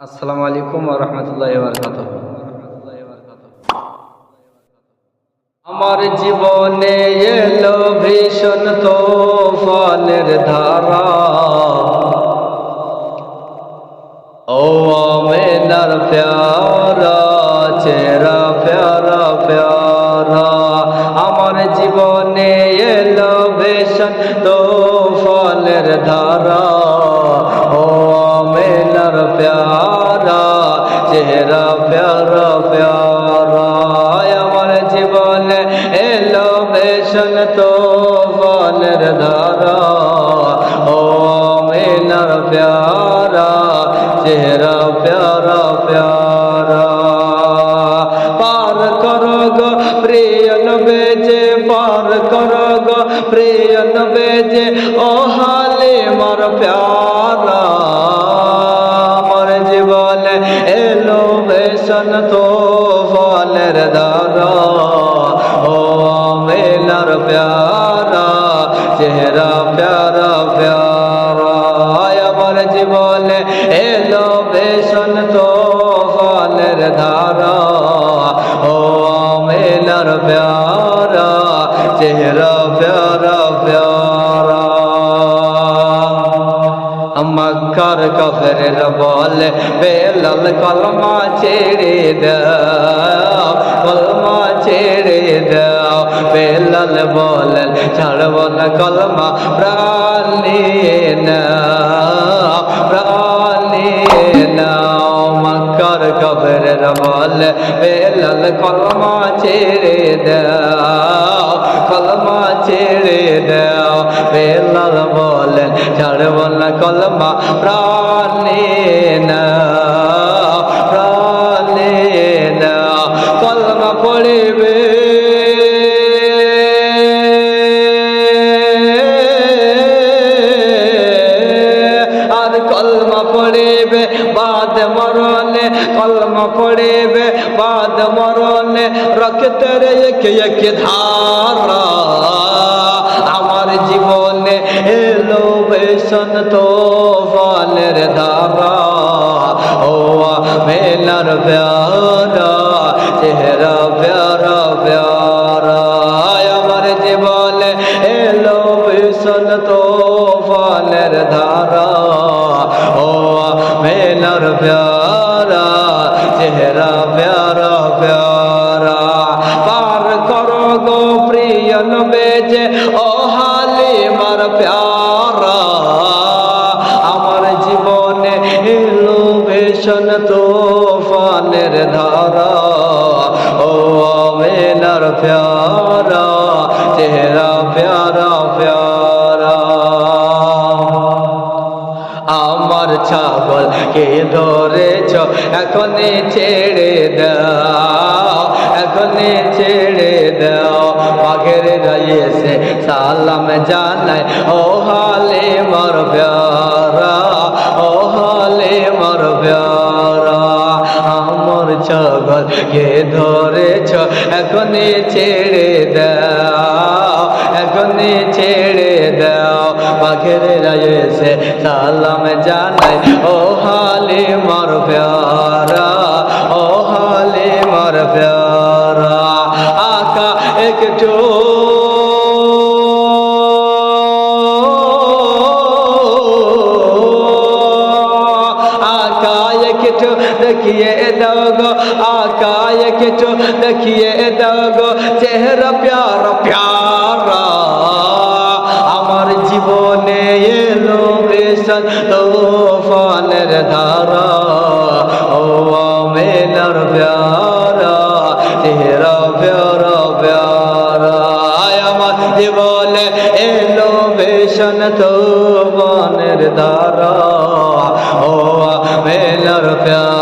আসসালামু আলাইকুম রহমতুল্লাহ বরকাত আমার জীবনে এলো ভীষণ তোফানের ধারা। ও আমেনার প্যারা, চেরা প্যারা প্যারা। আমার জীবনে এলো ভীষণ তোফানের ধারা। ও আমেনার প্যারা প্যারা প্যারা আমার জীবনে এলো ভীষণ তোফানের ধারা ও আমেনার প্যারা চেহারা প্যারা প্যারা পার করো গো প্রিয় নবে যে পার করো গো প্রিয় নবে ও হালে মার প্যারা। এলো বেসন তো ফলের দারা ও মেলার প্যারা, চেহারা প্যারা প্যারা। আমার জীবনে এলো বেসন তো ফলের ধারা ও মেলার প্যারা, চেহারা প্যারা প্যারা। মক্কার কফরের বলে, বেলাল কলমা ছেড়ে দাও, কলমা ছেড়ে দাও। বেলাল বলেন, ছাড়ব না কলমা, প্রাণ নিয়ে নাও। কফরের বলে বেলাল কলমা ছেড়ে দাও, কলমা ছেড়ে দাও বেলাল বলেন ছাড়ব না কলমা প্রাণে না পড়িবে, বাদ মরণে কলমা পড়িবে, বাদ মরণে রক্তে রে একে একে ধারা। আমার জীবনে এলো বেসন তো ফলের ধারা। ও মেলার প্যারা, চেহারা প্যারা প্যারা। আমার জীবনে এলো বেসন তো ফলের ধারা। মেলার প্যারা, চেহারা প্যারা প্যারা। পার করো গো প্রিয় যে ও হালি মার প্যারা। আমার জীবনে এলো বেসন তোফানের ধারা। ও মেলার প্যারা, চেহারা প্যারা প্যারা। ছাগল কে ধরেছ? এখনই ছেড়ে দাও, এখনই ছেড়ে দাও। বাঘের রয়েছে সালাম জানাই ও হালে মর প্যারা, ও হালে মর প্যারা, আমার ছাগল কে ধরেছ? এখনই ছেড়ে দাও, এখনই ছেড়ে দাও। বাঘের রয়েছে সালাম জানাই ও হালে মর প্যারা ও হালে মর প্যারা আকা একটু আকায় কিছু দেখিয়ে দাও গো আকায় কিছু দেখিয়ে দাও গো চেহারা প্যারা প্যারা আমার জীবনে এলো বেসন তোফানের ধারা, ও মেনার প্যারা, তেরা প্যারা প্যারা। আমার বলে এলো বেশন তো মনের ধারা, ও মেনার প্যারা।